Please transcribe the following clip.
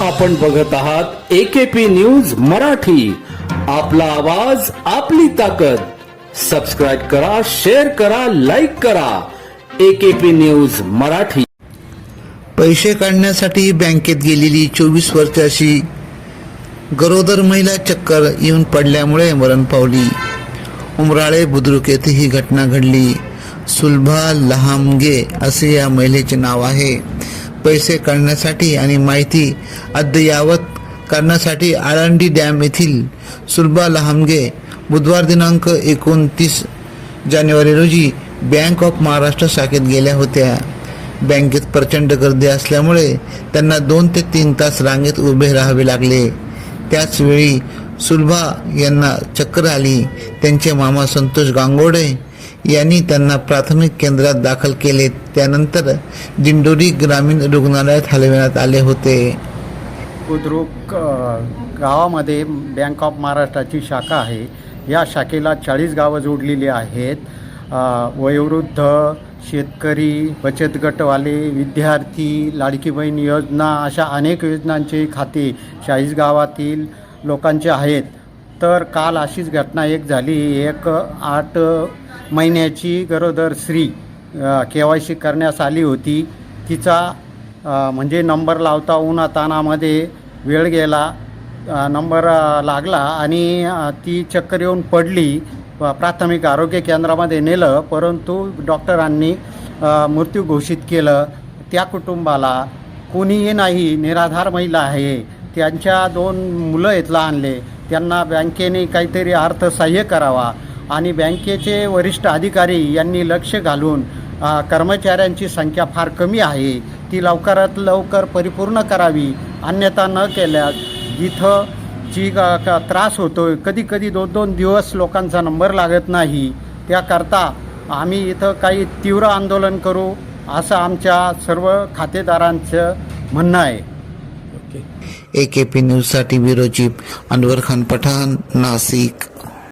आपण बघत आहात एकेपी न्यूज मराठी. आपला आवाज आपली ताकद. सबस्क्राईब करा शेअर करा लाईक करा. AKP news Marathi. पैसे काढण्यासाठी बँकेत गेलेली चोवीस वर्षाची गरोदर महिला चक्कर येऊन पडल्यामुळे मरण पावली. उमराळे बुद्रुक येथे ही घटना घडली. सुलभा लहामगे असे या महिलेचे नाव आहे. पैसे काढण्यासाठी आणि माहिती अद्ययावत करण्यासाठी आळंदी डॅम येथील सुलभा लहामगे बुधवार दिनांक एकोणतीस जानेवारी रोजी बँक ऑफ महाराष्ट्र शाखेत गेल्या होत्या. बँकेत प्रचंड गर्दी असल्यामुळे त्यांना दोन ते तीन तास रांगेत उभे राहावे लागले. त्याचवेळी सुलभा यांना चक्कर आली. त्यांचे मामा संतोष गांगोडे यांनी त्यांना प्राथमिक केंद्रात दाखल केले. त्यानंतर दिंडोरी ग्रामीण रुग्णालयात हलविण्यात आले होते. बुद्रुक गावामध्ये बँक ऑफ महाराष्ट्राची शाखा आहे. या शाखेला चाळीस गावं जोडलेली आहेत. वयोवृद्ध शेतकरी बचत गटवाले विद्यार्थी लाडकी बहीण योजना अशा अनेक योजनांचे खाते चाळीस गावातील लोकांचे आहेत. तर काल अशीच घटना एक झाली. एक आठ महिन्याची गरोदर स्त्री के वाय सी करण्यास आली होती. तिचा म्हणजे नंबर लावता उन्हातानामध्ये वेळ गेला नंबर लागला आणि ती चक्कर येऊन पडली. प्राथमिक आरोग्य केंद्रामध्ये नेलं परंतु डॉक्टरांनी मृत्यू घोषित केलं. त्या कुटुंबाला कोणीही नाही निराधार महिला आहे. त्यांच्या दोन मुलं इथला आणले. त्यांना बँकेने काहीतरी अर्थसहाय्य करावा. आणि बँकेचे वरिष्ठ अधिकारी यांनी लक्ष घालून कर्मचाऱ्यांची संख्या फार कमी आहे. ती लवकरात लवकर परिपूर्ण करावी अन्यथा न केल्यास जिथं जी का क- त्रास होतो आहे कधी कधी दोन दोन दिवस लोकांचा नंबर लागत नाही. त्याकरता आम्ही इथं काही तीव्र आंदोलन करू असं आमच्या सर्व खातेदारांचं म्हणणं आहे. ओके. ए के पी न्यूजसाठी विरोजी अनवर खान पठाण नाशिक